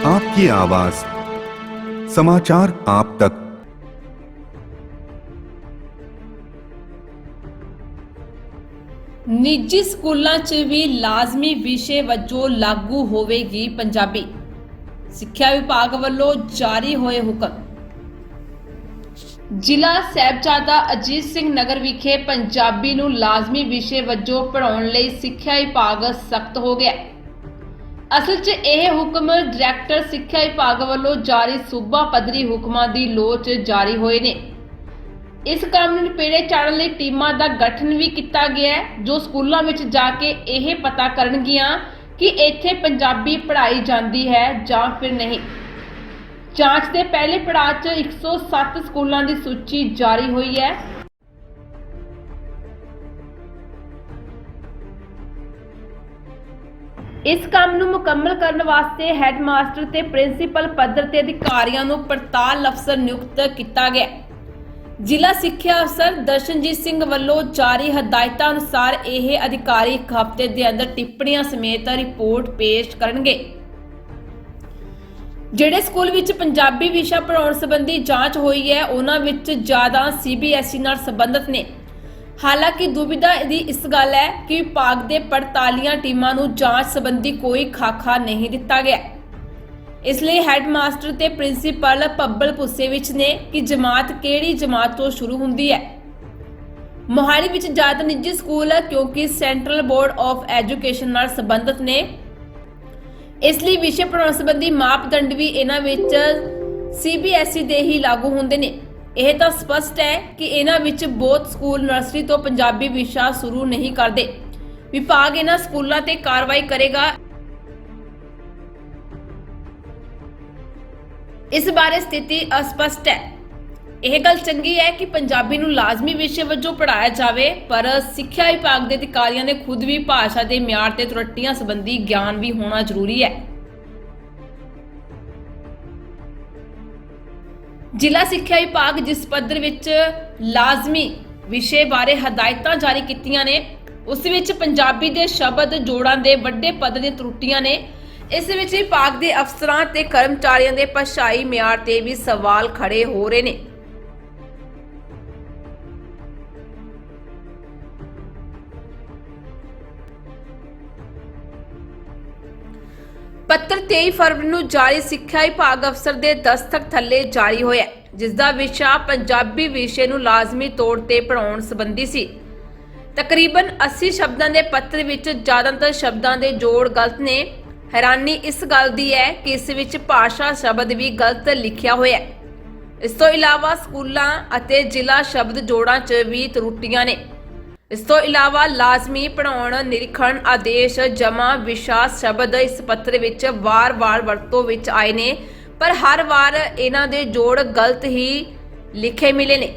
आपकी आवाज समाचार आप तक ਨਿੱਜੀ ਸਕੂਲਾਂ 'ਚ ਵੀ ਲਾਜ਼ਮੀ ਵਿਸ਼ੇ ਵਜੋਂ ਲਾਗੂ ਹੋਵੇਗੀ ਪੰਜਾਬੀ ਸਿੱਖਿਆ ਵਿਭਾਗ ਵੱਲੋਂ ਜਾਰੀ ਹੋਏ ਹੁਕਮ ਜ਼ਿਲ੍ਹਾ ਸਹਿਬਜ਼ਾਦਾ ਅਜੀਤ ਸਿੰਘ ਨਗਰ ਵਿਖੇ ਪੰਜਾਬੀ ਨੂੰ ਲਾਜ਼ਮੀ ਵਿਸ਼ੇ ਵਜੋਂ ਪੜ੍ਹਾਉਣ ਲਈ ਸਿੱਖਿਆ ਵਿਭਾਗ ਸਖਤ ਹੋ ਗਿਆ ਹੈ। ਅਸਲ 'ਚ ਇਹ ਹੁਕਮ ਡਾਇਰੈਕਟਰ ਸਿੱਖਿਆ ਵਿਭਾਗ ਵੱਲੋਂ ਜਾਰੀ ਸੂਬਾ ਪੱਧਰੀ ਹੁਕਮਾਂ ਦੀ ਲੋਚ ਜਾਰੀ ਹੋਏ ਨੇ। ਇਸ ਕੰਮ ਨੂੰ ਨਿਪੇੜੇ ਚਾੜਨ ਲਈ ਟੀਮਾਂ ਦਾ ਗਠਨ ਵੀ ਕੀਤਾ ਗਿਆ ਹੈ, ਜੋ ਸਕੂਲਾਂ ਵਿੱਚ ਜਾ ਕੇ ਇਹ ਪਤਾ ਕਰਨਗੀਆਂ ਕਿ ਇੱਥੇ ਪੰਜਾਬੀ ਪੜ੍ਹਾਈ ਜਾਂਦੀ ਹੈ ਜਾਂ ਫਿਰ ਨਹੀਂ। ਜਾਂਚ ਦੇ ਪਹਿਲੇ ਪੜਾਅ 'ਚ 107 ਸਕੂਲਾਂ ਦੀ ਸੂਚੀ ਜਾਰੀ ਹੋਈ ਹੈ। ਇਸ ਕੰਮ ਨੂੰ ਮੁਕੰਮਲ ਕਰਨ ਵਾਸਤੇ ਹੈੱਡਮਾਸਟਰ ਤੇ ਪ੍ਰਿੰਸੀਪਲ ਪੱਧਰ ਤੇ ਅਧਿਕਾਰੀਆਂ ਨੂੰ ਪੜਤਾਲ ਅਫਸਰ ਨਿਯੁਕਤ ਕੀਤਾ ਗਿਆ। ਜ਼ਿਲ੍ਹਾ ਸਿੱਖਿਆ ਅਫਸਰ ਦਰਸ਼ਨਜੀਤ ਸਿੰਘ ਵੱਲੋਂ ਜਾਰੀ ਹਦਾਇਤਾਂ ਅਨੁਸਾਰ ਇਹ ਅਧਿਕਾਰੀ ਇੱਕ ਹਫ਼ਤੇ ਦੇ ਅੰਦਰ ਟਿੱਪਣੀਆਂ ਸਮੇਤ ਰਿਪੋਰਟ ਪੇਸ਼ ਕਰਨਗੇ। ਜਿਹੜੇ ਸਕੂਲ ਵਿੱਚ ਪੰਜਾਬੀ ਵਿਸ਼ਾ ਪੜਾਉਣ ਸੰਬੰਧੀ ਜਾਂਚ ਹੋਈ ਹੈ, ਉਹਨਾਂ ਵਿੱਚ ਜ਼ਿਆਦਾ ਸੀਬੀਐਸਈ ਨਾਲ ਸੰਬੰਧਿਤ ਨੇ। ਹਾਲਾਂਕਿ ਦੁਬਿਧਾ ਦੀ ਇਸ ਗੱਲ ਹੈ ਕਿ ਵਿਭਾਗ ਦੇ ਪੜਤਾਲੀਆਂ ਟੀਮਾਂ ਨੂੰ ਜਾਂਚ ਸੰਬੰਧੀ ਕੋਈ ਖਾਖਾ ਨਹੀਂ ਦਿੱਤਾ ਗਿਆ। ਇਸ ਲਈ ਹੈੱਡਮਾਸਟਰ ਤੇ ਪ੍ਰਿੰਸੀਪਲ ਪੱਬਲ ਪੁੱਸੇ ਵਿੱਚ ਨੇ ਕਿ ਜਮਾਤ ਕਿਹੜੀ ਜਮਾਤ ਤੋਂ ਸ਼ੁਰੂ ਹੁੰਦੀ ਹੈ। ਮੋਹਾਲੀ ਵਿੱਚ ਜ਼ਿਆਦਾ ਨਿੱਜੀ ਸਕੂਲ ਹੈ ਕਿਉਂਕਿ ਸੈਂਟਰਲ ਬੋਰਡ ਆਫ ਐਜੂਕੇਸ਼ਨ ਨਾਲ ਸੰਬੰਧਿਤ ਨੇ। ਇਸ ਲਈ ਵਿਸ਼ੇ ਪੜਾਉਣ ਸੰਬੰਧੀ ਮਾਪਦੰਡ ਵੀ ਇਹਨਾਂ ਵਿੱਚ ਸੀਬੀਐਸਈ ਦੇ ਹੀ ਲਾਗੂ ਹੁੰਦੇ ਨੇ। ਇਹ ਤਾਂ ਸਪਸ਼ਟ ਹੈ ਕਿ ਇਹਨਾਂ ਵਿੱਚ ਬਹੁਤ ਸਕੂਲ ਨਰਸਰੀ ਤੋਂ ਪੰਜਾਬੀ ਵਿਸ਼ਾ ਸ਼ੁਰੂ ਨਹੀਂ ਕਰਦੇ। ਵਿਭਾਗ ਇਹਨਾਂ ਸਕੂਲਾਂ ਤੇ ਕਾਰਵਾਈ ਕਰੇਗਾ। ਇਸ ਬਾਰੇ ਸਥਿਤੀ ਅਸਪਸ਼ਟ ਹੈ। ਇਹ ਗੱਲ ਚੰਗੀ ਹੈ ਕਿ ਪੰਜਾਬੀ ਨੂੰ ਲਾਜ਼ਮੀ ਵਿਸ਼ੇ ਵਜੋਂ ਪੜਾਇਆ ਜਾਵੇ, ਪਰ ਸਿੱਖਿਆ ਵਿਭਾਗ ਦੇ ਅਧਿਕਾਰੀਆਂ ਨੇ ਖੁਦ ਵੀ ਭਾਸ਼ਾ ਦੇ ਮਿਆਰ ਤੇ ਤਰੱਟੀਆਂ ਸੰਬੰਧੀ ਗਿਆਨ ਵੀ ਹੋਣਾ ਜ਼ਰੂਰੀ ਹੈ। ਜ਼ਿਲ੍ਹਾ ਸਿੱਖਿਆ ਵਿਭਾਗ ਜਿਸ ਪੱਧਰ ਵਿੱਚ ਲਾਜ਼ਮੀ ਵਿਸ਼ੇ ਬਾਰੇ ਹਦਾਇਤਾਂ ਜਾਰੀ ਕੀਤੀਆਂ ਨੇ, ਉਸ ਵਿੱਚ ਪੰਜਾਬੀ ਦੇ ਸ਼ਬਦ ਜੋੜਾਂ ਦੇ ਵੱਡੇ ਪੱਧਰ ਦੀਆਂ ਤਰੁੱਟੀਆਂ ਨੇ। ਇਸ ਵਿੱਚ ਵਿਭਾਗ ਦੇ ਅਫਸਰਾਂ ਤੇ ਕਰਮਚਾਰੀਆਂ ਦੇ ਭਾਸ਼ਾਈ ਮਿਆਰ ਤੇ ਵੀ ਸਵਾਲ ਖੜੇ ਹੋ ਰਹੇ ਨੇ। ਪੱਤਰ 23 ਫਰਵਰੀ ਨੂੰ ਜਾਰੀ ਸਿੱਖਿਆ ਵਿਭਾਗ ਅਫਸਰ ਦੇ ਦਸਤਖਤ ਥੱਲੇ ਜਾਰੀ ਹੋਇਆ ਹੈ, ਜਿਸ ਦਾ ਵਿਸ਼ਾ ਪੰਜਾਬੀ ਵਿਸ਼ੇ ਨੂੰ ਲਾਜ਼ਮੀ ਤੌਰ ਤੇ ਪੜਾਉਣ ਸੰਬੰਧੀ ਸੀ। ਤਕਰੀਬਨ 80 ਸ਼ਬਦਾਂ ਦੇ ਪੱਤਰ ਵਿੱਚ ਜ਼ਿਆਦਾਤਰ ਸ਼ਬਦਾਂ ਦੇ ਜੋੜ ਗਲਤ ਨੇ। ਹੈਰਾਨੀ ਇਸ ਗੱਲ ਦੀ ਹੈ ਕਿ ਇਸ ਵਿੱਚ ਭਾਸ਼ਾ ਸ਼ਬਦ ਵੀ ਗਲਤ ਲਿਖਿਆ ਹੋਇਆ ਹੈ। ਇਸ ਤੋਂ ਇਲਾਵਾ ਸਕੂਲਾਂ ਅਤੇ ਜ਼ਿਲ੍ਹਾ ਸ਼ਬਦ ਜੋੜਾਂ 'ਚ ਵੀ ਤਰੁੱਟੀਆਂ ਨੇ। ਇਸ ਤੋਂ ਇਲਾਵਾ ਲਾਜ਼ਮੀ ਪੜਾਉਣ ਨਿਰੀਖਣ ਆਦੇਸ਼ ਜਮਾ ਵਿਸ਼ਾ, ਸ਼ਬਦ ਇਸ ਪੱਤਰ ਵਿੱਚ ਵਾਰ-ਵਾਰ ਵਰਤੋਂ ਵਿੱਚ ਆਏ ਨੇ, ਪਰ ਹਰ ਵਾਰ ਇਹਨਾਂ ਦੇ ਜੋੜ ਗਲਤ ਹੀ ਲਿਖੇ ਮਿਲੇ ਨੇ।